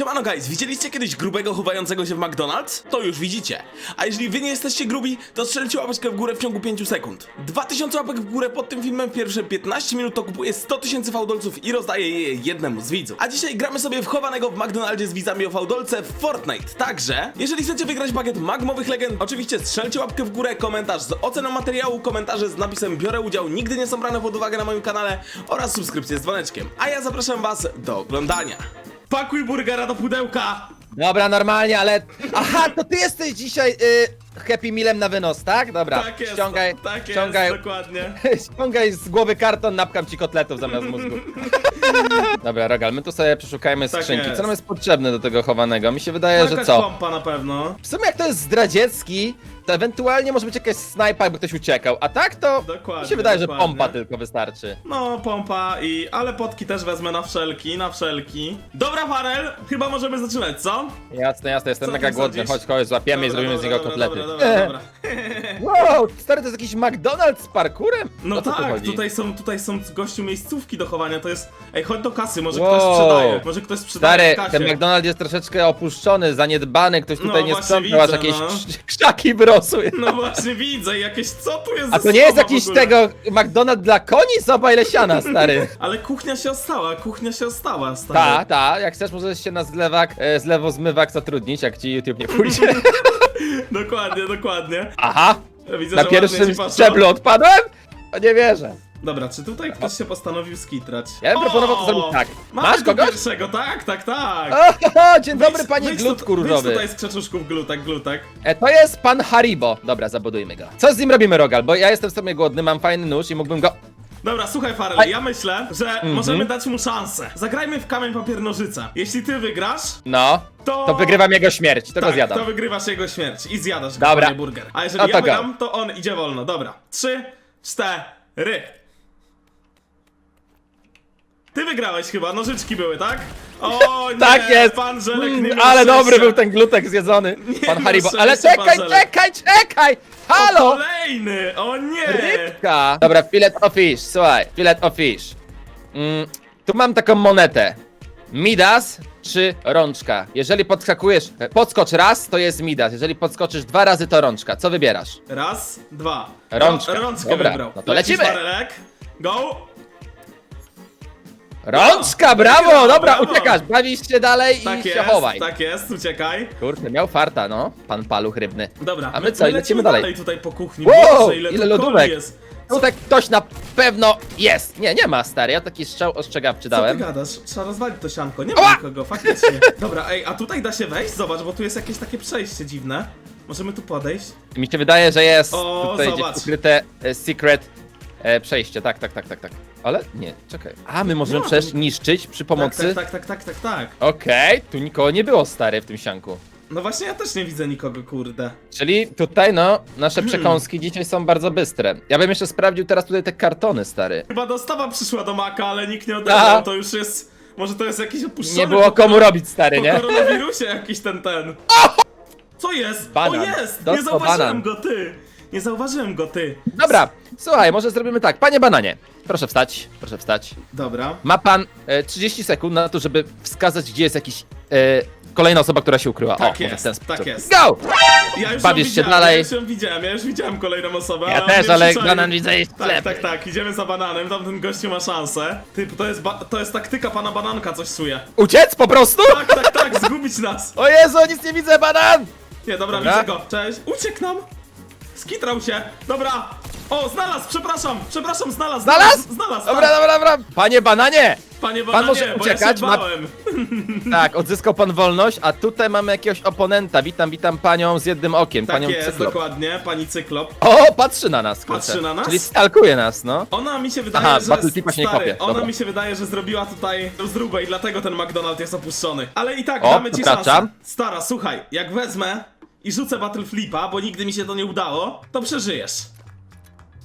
Siemano guys, widzieliście kiedyś grubego chowającego się w McDonald's? To już widzicie. A jeżeli wy nie jesteście grubi, to strzelcie łapeczkę w górę w ciągu 5 sekund. 2000 łapek w górę pod tym filmem w pierwsze 15 minut to kupuje 100 tysięcy fałdolców i rozdaje je jednemu z widzów. A dzisiaj gramy sobie w chowanego w McDonaldzie z widzami o fałdolce w Fortnite. Także, jeżeli chcecie wygrać pakiet magmowych legend, oczywiście strzelcie łapkę w górę, komentarz z oceną materiału, komentarze z napisem biorę udział, nigdy nie są brane pod uwagę na moim kanale oraz subskrypcję z dzwoneczkiem. A ja zapraszam was do oglądania. Pakuj burgera do pudełka! Dobra, normalnie, ale... Aha, to ty jesteś dzisiaj y, Happy Mealem na wynos, tak? Dobra, Tak jest, ściągaj, tak ściągaj, jest, dokładnie. ściągaj z głowy karton, napkam ci kotletów zamiast mózgu. Dobra, Rogal, my tu sobie przeszukajmy Tak skrzynki. jest. Co nam jest potrzebne do tego chowanego? Mi się wydaje, że Jakaś co? pompa na pewno. W sumie jak to jest zdradziecki, to ewentualnie może być jakaś snajpa, jakby ktoś uciekał. A tak to Dokładnie, mi się wydaje, że dokładnie. pompa tylko wystarczy. No, pompa i... ale potki też wezmę na wszelki, na wszelki. Dobra, Farel, chyba możemy zaczynać, co? Jasne, jasne, jestem Co mega ty głodny. sądzisz? Chodź, chodź, złapiemy i zrobimy z niego kotlety. Dobra, dobra, dobra. Wow, stary, to jest jakiś McDonald's z parkurem? No O co tu tak, chodzi? tutaj są, tutaj są gościu miejscówki do chowania, to jest... Ej, chodź do kasy, może Wow. ktoś sprzedaje, może ktoś sprzedaje Stary, w kasie. ten McDonald's jest troszeczkę opuszczony, zaniedbany, ktoś tutaj No nie właśnie sprzątał, aż widzę, jakieś no. krz- krzaki wyrosły. No właśnie widzę, jakieś... co tu jest A to nie jest słowa w jakiś ogóle? tego McDonald's dla koni? Zobacz ile siana, stary. Ale kuchnia się ostała, kuchnia się ostała, stary. Ta, ta, jak chcesz możesz się na zlewak, e, zlewozmywak zatrudnić, jak ci YouTube nie pójdzie. Dokładnie, dokładnie. Aha, Widzę, na że ładnie pierwszym ci poszło. szczeblu odpadłem? O nie wierzę. Dobra, czy tutaj ktoś się postanowił skitrać? Ja bym proponował to zrobić tak. Mamy Masz tu kogoś? pierwszego, tak, tak, tak. O, dzień dobry Wyjdź- panie wyjdź glutku tu- Wyjdź różowy. tutaj z krzeczuszków glutak, glutak. E, to jest pan Haribo. Dobra, zabudujmy go. Co z nim robimy, Rogal? Bo ja jestem sobie głodny, mam fajny nóż i mógłbym go... Dobra, słuchaj Farel, ja myślę, że Mhm. możemy dać mu szansę. Zagrajmy w kamień, papier, nożyce. Jeśli ty wygrasz, No, to... to wygrywam jego śmierć, to go tak, zjadam. to wygrywasz jego śmierć i zjadasz Dobra. Dobra. burger. A jeżeli No to ja go. wygram, to on idzie wolno. Dobra, trzy, cztery. Ty wygrałeś chyba, nożyczki były, tak? O nie, Tak jest! pan Żelek nie Mm, miał ale szczęścia. dobry był ten glutek zjedzony. pan no, Haribo. Ale czekaj, pan Żelek. czekaj, czekaj! O, Halo! Kolejny! O nie! Rybka! Dobra, filet of fish, słuchaj, filet of fish. Mm, tu mam taką monetę. Midas czy rączka? Jeżeli podskakujesz, e, podskocz raz, to jest Midas. Jeżeli podskoczysz dwa razy, to rączka. Co wybierasz? Raz, dwa. Rączka. Rączkę Dobra, wybrał. no to Lecisz, lecimy. Go! Rączka, brawo! Dobra, brawo. uciekasz, bawisz się dalej Tak i się jest, chowaj. tak jest, uciekaj. Kurde, miał farta, no. Pan paluch rybny. Dobra, A my co, i lecimy dalej. tutaj po kuchni. Wow, Boże, ile, ile lodówek. jest. Tutaj ktoś na pewno jest. Nie, nie ma, stary. Ja taki strzał ostrzegawczy Co ty dałem. gadasz? Trzeba rozwalić to sianko. Nie ma Ała! nikogo, faktycznie. Dobra, ej, a tutaj da się wejść? Zobacz, bo tu jest jakieś takie przejście dziwne. Możemy tu podejść? Mi się wydaje, że jest O, tutaj zobacz. ukryte e, secret e, przejście. Tak, tak, tak, tak, tak. Ale nie, czekaj. A, my możemy No. przecież niszczyć przy pomocy. Tak, tak, tak, tak, tak, tak. Okej, tu nikogo nie było, stary, w tym sianku. No właśnie, ja też nie widzę nikogo, kurde. Czyli tutaj, no, nasze Hmm. przekąski dzisiaj są bardzo bystre. Ja bym jeszcze sprawdził teraz tutaj te kartony, stary. Chyba dostawa przyszła do Maka, ale nikt nie odebrał, to już jest... Może to jest jakiś opuszczony... Nie było po komu robić, stary, Po nie? koronawirusie jakiś ten, ten. Co jest? Banan. O jest! Nie zauważyłem banan. go, ty! Nie zauważyłem go, ty. Dobra, słuchaj, może zrobimy tak. Panie bananie, proszę wstać, proszę wstać. Dobra. Ma pan e, 30 sekund na to, żeby wskazać, gdzie jest jakiś e, kolejna osoba, która się ukryła. Tak o, może jest, w ten sposób. tak jest. Go! Ja już Bawisz się widziałem, dalej. Ja już ją widziałem, ja już widziałem kolejną osobę. Ja też, mnie ale przyczaił. banan widzę jest Tak, lepiej. tak, tak, idziemy za bananem, tamten gościu ma szansę. Ty, to jest, ba- to jest taktyka pana bananka, coś czuje. Uciec po prostu? Tak, tak, tak, zgubić nas. O Jezu, nic nie widzę, banan! Nie, dobra, Dobra. widzę go. Cześć. Uciekł nam. Skitrał się. Dobra. O, znalazł, przepraszam, przepraszam, znalazł. Znalazł? Znalazł, Dobra, tak. dobra, dobra. Panie bananie! Panie Pan bananie, może bo ja uciekać, się ma- bałem. Tak, odzyskał pan wolność, a tutaj mamy jakiegoś oponenta. Witam, witam panią z jednym okiem, Tak panią jest, Cyklop. dokładnie, pani Cyklop. O, patrzy na nas, kurczę. Patrzy na nas? Czyli stalkuje nas, no. Ona mi się wydaje, Aha, że... Się nie kopie, Ona dobra. mi się wydaje, że zrobiła tutaj zdróbę i dlatego ten McDonald jest opuszczony. Ale i tak, O, damy ci szansę. Stara, słuchaj, jak wezmę i rzucę Battle Flipa, bo nigdy mi się to nie udało, to przeżyjesz.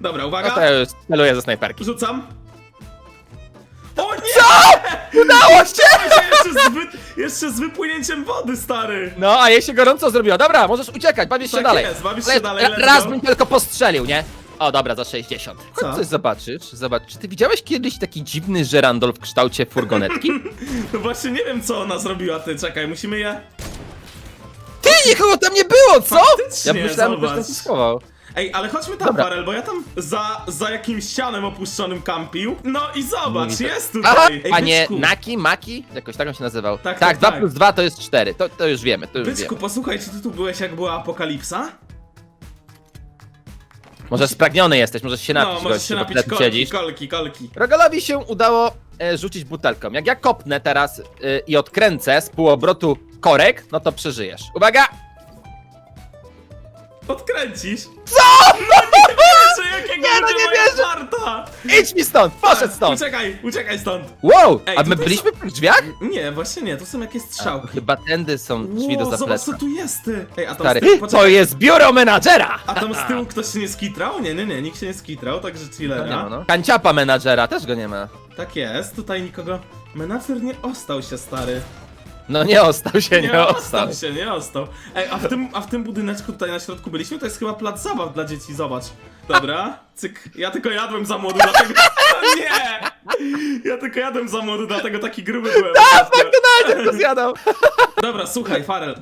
Dobra, No uwaga. to ja już celuję ze snajperki. Rzucam. O nie! Co? Udało się! jeszcze, z wy... jeszcze z wypłynięciem wody, stary! No, a jej się gorąco zrobiło. Dobra, możesz uciekać, bawisz się Tak dalej. jest, bawisz Ale się dalej, ra- let's Raz go. bym tylko postrzelił, nie? O, dobra, za 60. Co? Coś zobaczysz. Zobacz, czy ty widziałeś kiedyś taki dziwny żerandol w kształcie furgonetki? No właśnie nie wiem co ona zrobiła, ty, czekaj, musimy je... Nikogo tam nie było, co? Faktycznie, Ja myślałem, że zobacz. ktoś tam się schował. Ej, ale chodźmy tam, Dobra. Farel, bo ja tam za, za jakimś ścianem opuszczonym kampił. No i zobacz, widzę. jest Aha, tutaj. Ej, a nie byczku, Naki, Maki? Jakoś tak on się nazywał. Tak, tak, tak, 2 tak. plus 2 to jest 4. To, to już wiemy, to już Byczku, wiemy. posłuchaj, czy ty tu byłeś jak była apokalipsa? Może spragniony jesteś, możesz się napić, no, możesz gościu, się bo napić tyle tu kolki, siedzisz. kolki, kolki. Rogalowi się udało e, rzucić butelką. Jak ja kopnę teraz e, i odkręcę z półobrotu korek, no to przeżyjesz. Uwaga! Odkręcisz? Co? No nie wierzę, jakiego Nie, no nie wierzę. farta! Idź mi stąd! Poszedł stąd! Uciekaj, uciekaj stąd. Wow! Ej, A my tutaj byliśmy w tych drzwiach? Nie, właśnie nie, to są jakieś strzałki. Chyba tędy są drzwi do Ło, zobacz co tu jest, ty. Ej, a tam Stary, z tyłu, to poczekaj, jest biuro menadżera! a tam z tyłu ktoś się nie skitrał? Nie, nie, nie, nikt się nie skitrał, także No nie chillera. ma, no. Kanciapa menadżera, też go nie ma. Tak jest, tutaj nikogo... Menadżer nie ostał się, stary. No nie ostał się, nie, ostał. się, nie ostał. Ej, a w, tym, a w tym budyneczku tutaj na środku byliśmy, to jest chyba plac zabaw dla dzieci, zobacz. Dobra, cyk. Ja tylko jadłem za młodu, dlatego... Nie! Ja tylko jadłem za młodu, dlatego taki gruby byłem. ostatnio. Najpierw to zjadał. Dobra, słuchaj, Farel.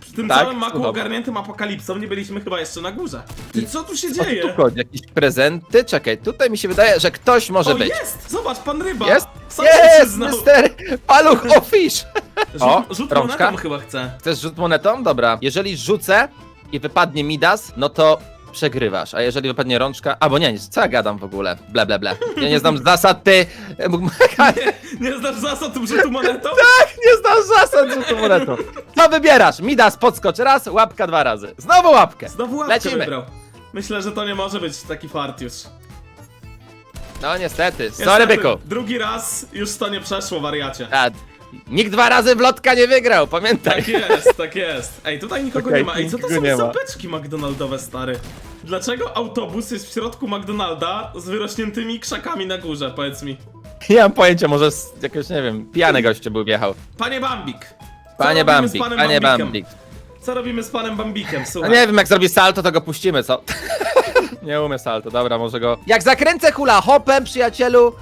Przy tym Tak, całym maku słucham. ogarniętym apokalipsą nie byliśmy chyba jeszcze na górze. Ty, co tu się O, tu dzieje? chodzi, jakieś prezenty? Czekaj, tutaj mi się wydaje, że ktoś może O, być. jest! Zobacz, pan ryba! Jest? Sam się Jest, przyznał. mister Paluch Ofisz! O, Rzut, rzut rączka. monetą chyba chce. Chcesz rzut monetą? Dobra. Jeżeli rzucę i wypadnie Midas, no to przegrywasz. A jeżeli wypadnie rączka... Albo nie, co ja gadam w ogóle? Ble, ble, ble. Ja nie znam zasad, ty... Nie znasz zasad rzutu monetą? nie znam zasad rzutu monetą. Co wybierasz? Midas podskocz raz, łapka dwa razy. Znowu łapkę. Znowu łapkę Lecimy. wybrał. Myślę, że to nie może być taki fart już. No niestety, sorry Niestety, byku. Drugi raz już to nie przeszło, wariacie. A, nikt dwa razy w lotka nie wygrał, pamiętaj. Tak jest, tak jest. Ej, tutaj nikogo Okej, nie ma. Ej, co to nikogo są ma. zapeczki McDonaldowe, stary? Dlaczego autobus jest w środku McDonalda z wyrośniętymi krzakami na górze, powiedz mi? Nie mam pojęcia, może z jakiegoś, nie wiem, pijany gościu był wjechał. Panie Bambik. co Panie robimy z Bambik, panem panie Bambikiem? Bambik. Co robimy z panem Bambikiem, No słuchaj? nie wiem, jak zrobi salto, to go puścimy, co? nie umie salto, dobra, może go... Jak zakręcę hula hopem, przyjacielu,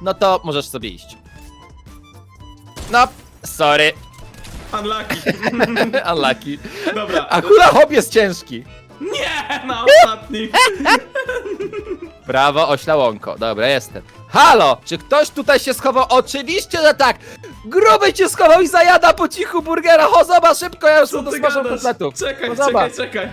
no to możesz sobie iść. No, sorry, Unlucky. unlucky. Dobra. A hula hop jest ciężki. Nie, na ostatni. Brawo, oślałonko. Dobra, jestem. Halo! Czy ktoś tutaj się schował? Oczywiście, że tak! Gruby cię schował i zajada po cichu burgera. Ho, zobacz szybko, ja już Co mu ty dosmażam gadasz? kotletów. Czekaj, No czekaj, czekaj.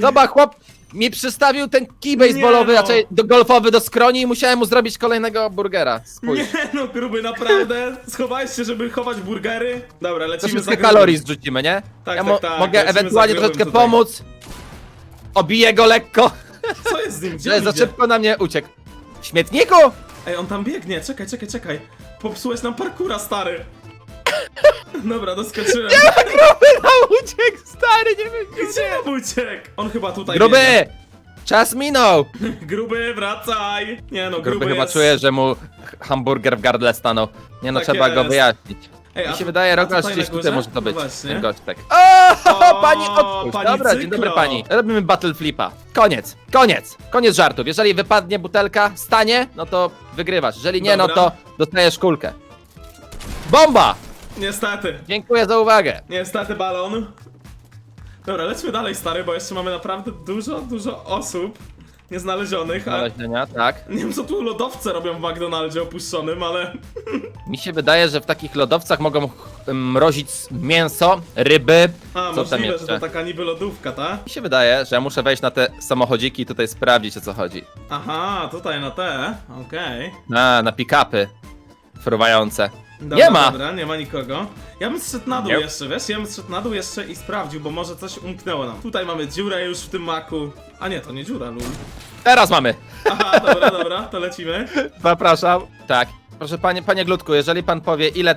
Zobacz, chłop mi przystawił ten kij baseballowy, Nie no. raczej do golfowy do skroni i musiałem mu zrobić kolejnego burgera. Spójrz. Nie no, gruby, naprawdę? Schowałeś się, żeby chować burgery? Dobra, To lecimy za wszystkie grubym. kalorii zrzucimy, nie? Tak, ja tak, mo- tak, mogę lecimy za ewentualnie grubym troszeczkę tutaj. pomóc. Obiję go lekko, Co jest z nim? Gdzie że on za idzie? szybko na mnie uciekł. Śmietniku? Ej, on tam biegnie, czekaj, czekaj, czekaj. Popsułeś nam parkura, stary. Dobra, doskoczyłem. Gruby nam uciekł, stary, nie wiem gdzie. Gdzie on uciekł? On chyba tutaj Gruby! Czas minął! Gruby, wracaj! Nie no, gruby, Gruby chyba jest... czuje, że mu hamburger w gardle stanął. Nie no, Tak trzeba go jest. wyjaśnić. Ej, a Mi się tu- wydaje, a Rogasz tutaj gdzieś na tutaj górze? może to być. Właśnie. Ten gość tak. O, O, pani odpuść! pani Dobra, dzień cyklo. dobry pani. Robimy battle flipa. Koniec, koniec, koniec żartów. Jeżeli wypadnie butelka, stanie, no to wygrywasz. Jeżeli nie, no Dobra. to dostajesz kulkę. Bomba! Niestety, Dziękuję za uwagę. niestety balon. Dobra, lećmy dalej, stary, bo jeszcze mamy naprawdę dużo, dużo osób nieznalezionych, a Znalezienia, tak. nie wiem co tu lodowce robią w McDonaldzie opuszczonym, ale... Mi się wydaje, że w takich lodowcach mogą ch- mrozić mięso, ryby. A, Co tam możliwe, że jeszcze? to taka niby lodówka, ta? Mi się wydaje, że ja muszę wejść na te samochodziki i tutaj sprawdzić o co chodzi. Aha, tutaj na te, okej. A, na pick-upy fruwające. Dobra, Nie ma! Dobra, nie ma nikogo. Ja bym zszedł na dół Nie. jeszcze, wiesz? Ja bym zszedł na dół jeszcze i sprawdził, bo może coś umknęło nam. Tutaj mamy dziurę już w tym maku. A nie, to nie dziura, lul. Teraz mamy! Aha, dobra, dobra, to lecimy. Zapraszam. Tak. Proszę panie, panie Glutku, jeżeli pan powie ile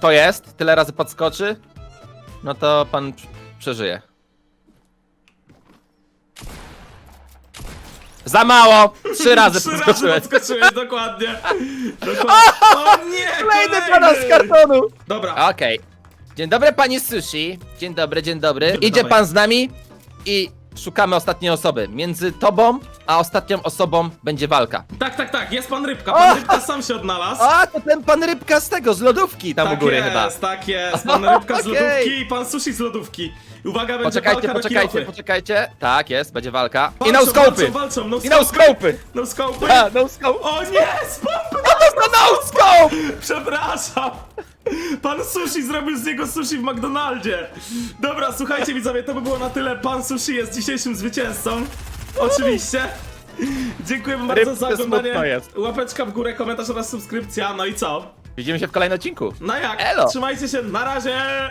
to jest, tyle razy podskoczy, no to pan prz- przeżyje. Za mało! Trzy razy Trzy razy podskoczyłeś, dokładnie. dokładnie. O nie, Kolejny pana z kartonu! Dobra, Okej. Dzień dobry pani sushi. Dzień dobry, dzień dobry. Dobry, Idzie dawaj. pan z nami i szukamy ostatniej osoby. Między tobą a ostatnią osobą będzie walka. Tak, tak, tak, jest pan Rybka. O! Pan Rybka sam się odnalazł. A, to ten pan Rybka z tego, z lodówki tam tak u góry jest, chyba. tak jest. Pan Rybka z Okej. lodówki i pan Sushi z lodówki. Uwaga, będzie Poczekajcie, walka na poczekajcie, kilofy. poczekajcie. Tak, jest, będzie walka. I Walczą, no! Walczą, walczą, no I no scopy! No scopy. A, no scope! O nie, z pompy! No no scope! Przepraszam! Pan Sushi zrobił z niego sushi w McDonaldzie! Dobra, słuchajcie widzowie, to by było na tyle. Pan Sushi jest dzisiejszym zwycięzcą. Oczywiście. Dziękuję bardzo Rybce za oglądanie. smutno jest. Łapeczka w górę, komentarz oraz subskrypcja. No i co? Widzimy się w kolejnym odcinku. No jak? Elo. Trzymajcie się, na razie!